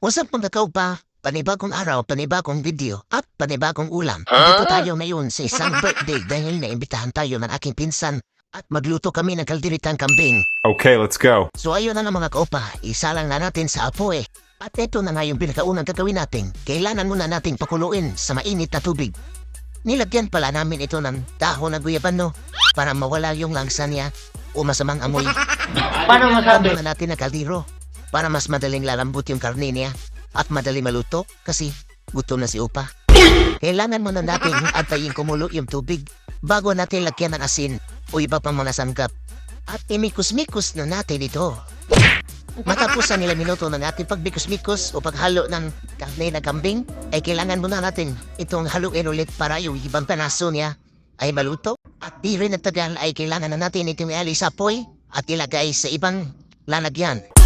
What's up mga kaupa? Panibagong araw, panibagong video, at panibagong ulam. Dito tayo ngayon sa isang birthday dahil naimbitahan tayo ng aking pinsan at magluto kami ng kaldiritang kambing. Okay, let's go. So ayun na mga kaupa, isa lang na natin sa apo eh. At ito na nga yung pinakaunang gagawin natin. Kailangan muna nating pakuluin sa mainit na tubig. Nilagyan pala namin ito ng dahon na guyabano para mawala yung langsa niya o masamang amoy. Paano masabi? Tama na natin ang kaldero para mas madaling lalambot yung karne niya at madali maluto kasi gutom na si Upa. Kailangan muna natin antayin kumulo yung tubig bago natin lagyan ng asin o iba pang mga sangkap. At imikus-mikus na natin ito. Matapos sa nila minuto na natin pagbikus-mikus o paghalo ng karne na kambing, ay kailangan muna natin itong haluin ulit para yung ibang panaso niya ay maluto. At di rin nagtagal ay kailangan na natin itong ialis sa apoy at ilagay sa ibang lalagyan.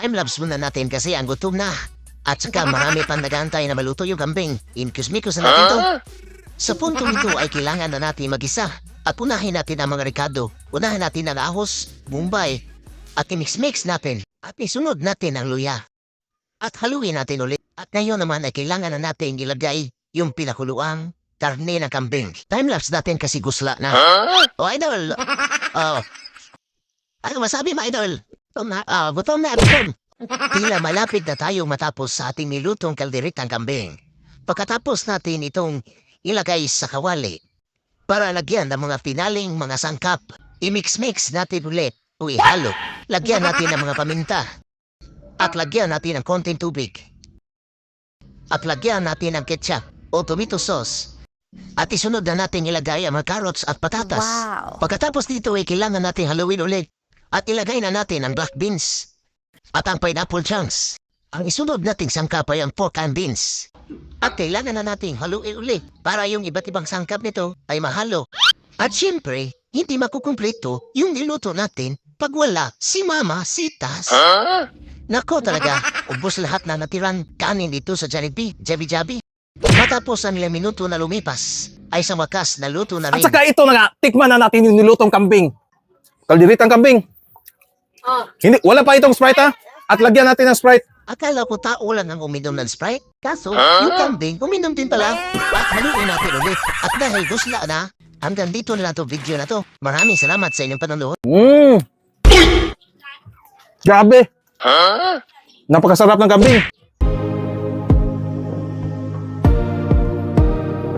Timelapse muna natin kasi ang gutom na. At saka marami pang nagantay na maluto yung kambing. Inkus-mikus na natin to. Sa puntong ito ay kailangan na natin mag-isa. At unahin natin ang mga rekado. Unahin natin ang ahos, bumbay, at i-mix-mix natin. At isunod natin ang luya. At haluin natin ulit. At ngayon naman ay kailangan na natin ilagay yung pinakuluang karne ng kambing. Timelapse natin kasi gusla na. Oh, idol! Oh. Ano masabi mo, idol? Na, ah, gutom na, gutom. Tila malapit na tayo matapos sa ating nilutong kalderitang kambing. Pagkatapos natin itong ilagay sa kawali para lagyan ng mga pinaling mga sangkap. I-mix-mix natin ulit o ihalo. Lagyan natin ng mga paminta. At lagyan natin ng konting tubig. At lagyan natin ng ketchup o tomato sauce. At isunod na natin ilagay ang mga carrots at patatas. Wow. Pagkatapos dito ay kailangan natin haluin ulit at ilagay na natin ang black beans at ang pineapple chunks. Ang isunod nating sangkap ay ang pork and beans. At kailangan na nating haluin ulit para yung iba't ibang sangkap nito ay mahalo. At syempre, hindi makukumpleto yung niluto natin pag wala si Mama Sitas. Nako talaga, ubos lahat na natirang kanin dito sa Jollibee, Jabi Jabi. Matapos ang ilang minuto na lumipas, ay sa wakas naluto na At rin. saka ito na nga, tikman na natin yung nilutong kambing. Kaldiritang kambing. Hindi, wala pa itong Sprite ha? At lagyan natin ng Sprite. Akala ko tao lang ang uminom ng Sprite. Kaso, yung kambing, uminom din pala. At haluin natin ulit. At dahil gusla na, hanggang dito na lang to video na to. Maraming salamat sa inyong panonood. Mmm. Grabe. Napakasarap ng kambing.